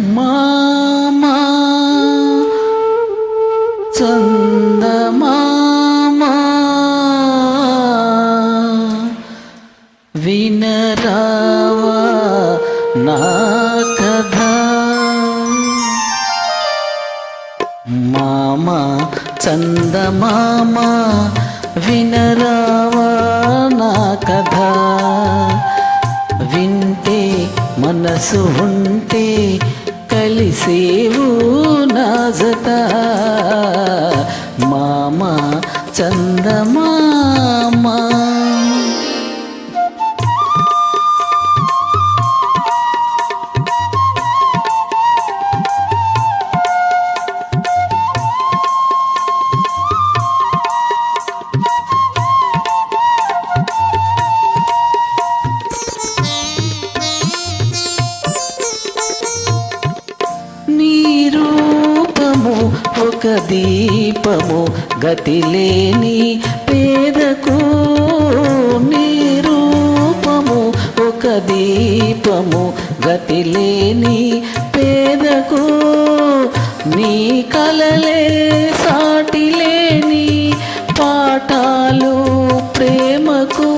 మామా చందమామా వినరావా నా కథ. మామా చందమామా వినరావా నా కథ. వింటే మనసు ఉంటే కలిసేవు నాజత మామా చందమామా. ఒక దీపము గతిలేని పేదకు నీ రూపము ఒక దీపము గతిలేని పేదకు నీ కలలే సాటిలేని పాఠాలు ప్రేమకు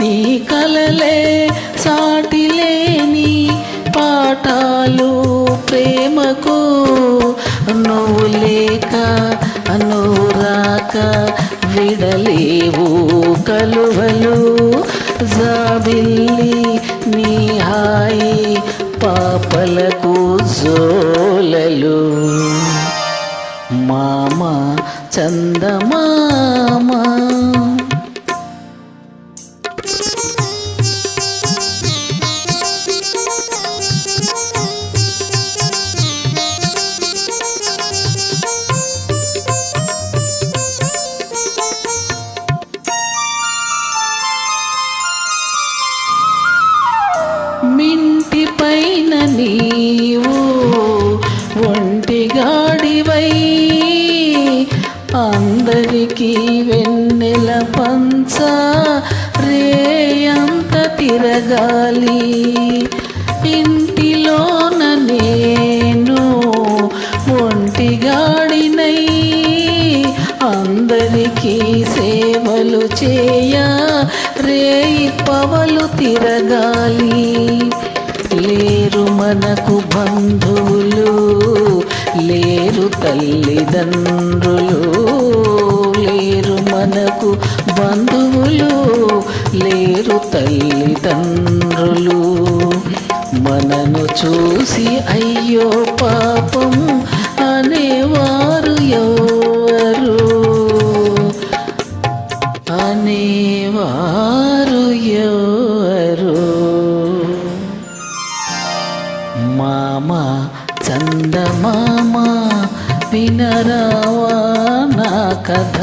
నీ కలలే సాటిలేని పాఠాలు ప్రేమకు నువ్వు లేక అనురాక విడలేవు కలువలు. జాబిల్లి నీ హాయి పాపలకు జోలలు. మామ చందమామా. ఒంటిగాడివై అందరికీ వెన్నెల పంచ రే అంత తిరగాలి. ఇంటిలోన నేను ఒంటిగాడినై. అందరికీ సేవలు చేయ రే పవలు తిరగాలి. లేరు మనకు బంధువులు తల్లిదండ్రులు లేరు మనకు బంధువులు లేరు తల్లిదండ్రులు. మనను చూసి అయ్యో పాపం అనేవారు ఎవరు? అనేవారు ఎవరు? మామ చందమామా వినరావా నా కథ?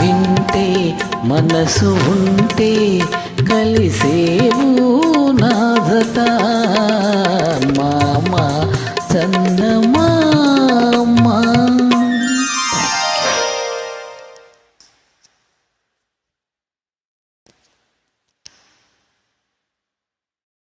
వింటే మనసు ఉంటే కలిసేవు నా